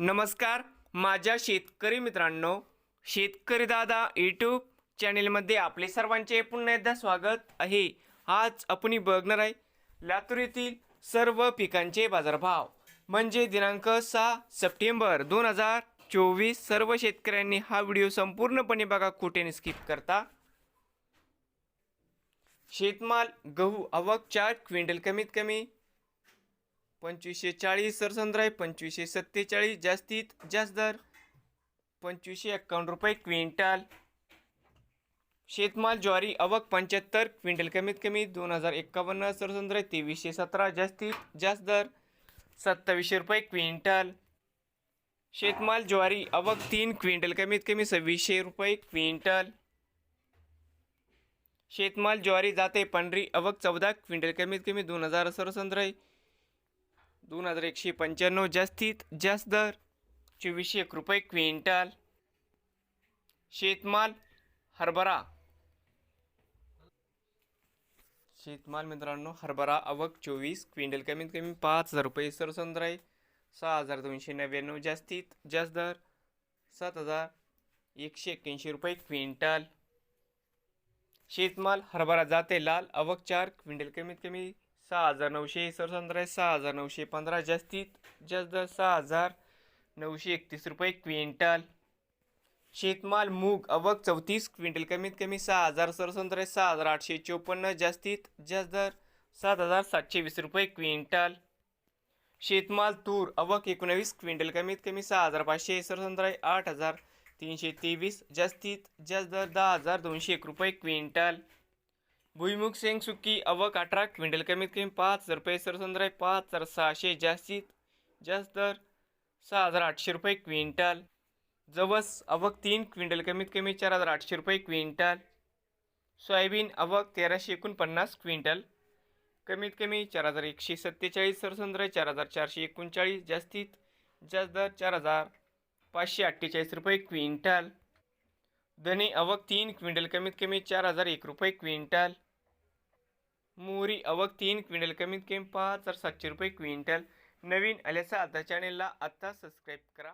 नमस्कार माझ्या शेतकरी मित्रांनो शेतकरी दादा यूट्यूब चॅनेलमध्ये आपले सर्वांचे पुन्हा एकदा स्वागत आहे. आज आपण बघणार आहे लातूर येथील सर्व पिकांचे बाजारभाव. म्हणजे दिनांक सहा सप्टेंबर दोन हजार चोवीस सर्व शेतकऱ्यांनी हा व्हिडिओ संपूर्णपणे बघा कुठे स्किप करता. शेतमाल गहू आवक चार क्विंटल कमीत कमी पंचवीसशे चाळीस सरसंद्राय पंचवीसशे सत्तेचाळीस जास्तीत जास्त दर पंचवीसशे एक्कावन्न रुपये क्विंटल. शेतमाल ज्वारी अवक पंच्याहत्तर क्विंटल कमीत कमी दोन हजार एक्कावन्न सरसंद्राय तेवीसशे सतरा जास्तीत जास्त दर सत्तावीसशे रुपये क्विंटल. शेतमाल ज्वारी अवक तीन क्विंटल कमीत कमी सव्वीसशे रुपये क्विंटल. शेतमाल ज्वारी जाते पांढरी अवक चौदा क्विंटल कमीत कमी दोन हजार सरसंद्राय दोन हजार एकशे पंच्याण्णव जास्तीत जास्त दर चोवीसशे एक रुपये क्विंटल. शेतमाल हरभरा. शेतमाल मित्रांनो हरभरा आवक चोवीस क्विंटल कमीत कमी पाच हजार रुपये. सरसंद्र आहे सहा हजार दोनशे नव्याण्णव जास्तीत जास्त दर सात हजार एकशे एक्क्याऐंशी रुपये क्विंटल. शेतमाल हरभरा जाते लाल आवक चार क्विंटल कमीत कमी सहा हजार नऊशे सरसंद्र सहा हजार नऊशे पंधरा जास्तीत जास्त दर सहा हजार नऊशे एकतीस रुपये क्विंटल. शेतमाल मूग अवक चौतीस क्विंटल कमीत कमी सहा हजार सरसंद्र सहा हजार आठशे चोपन्न जास्तीत जास्त दर सात हजार सातशे वीस रुपये क्विंटल. शेतमाल तूर अवक एकोणावीस क्विंटल कमीत कमी सहा हजार पाचशे सरसंद्र आठ हजार तीनशे तेवीस जास्तीत जास्त दर दहा हजार दोनशे एक रुपये क्विंटल. भुईमुग शेंग सुकी अवक अठरा क्विंटल कमीत कमी पाच हजार रुपये सरसंद्राय पाच हजार सहाशे जास्तीत जास्त दर सहा हजार आठशे रुपये क्विंटल. जवस अवक तीन क्विंटल कमीत कमी चार हजार आठशे रुपये क्विंटल. सोयाबीन अवक तेराशे एकोणपन्नास क्विंटल. कमीत कमी चार हजार एकशे सत्तेचाळीस सरसंद्राय चार हजार चारशे एकोणचाळीस जास्तीत जास्त दर चार हजार पाचशे अठ्ठेचाळीस रुपये क्विंटल. धने अवक तीन क्विंटल कमीत कमी चार हजार एक रुपये क्विंटल. मोहरी अवक तीन क्विंटल कमीत कमी पाच हजार सातशे रुपये क्विंटल. नवीन आल्याचा आता चॅनेलला आत्ता सबस्क्राईब करा.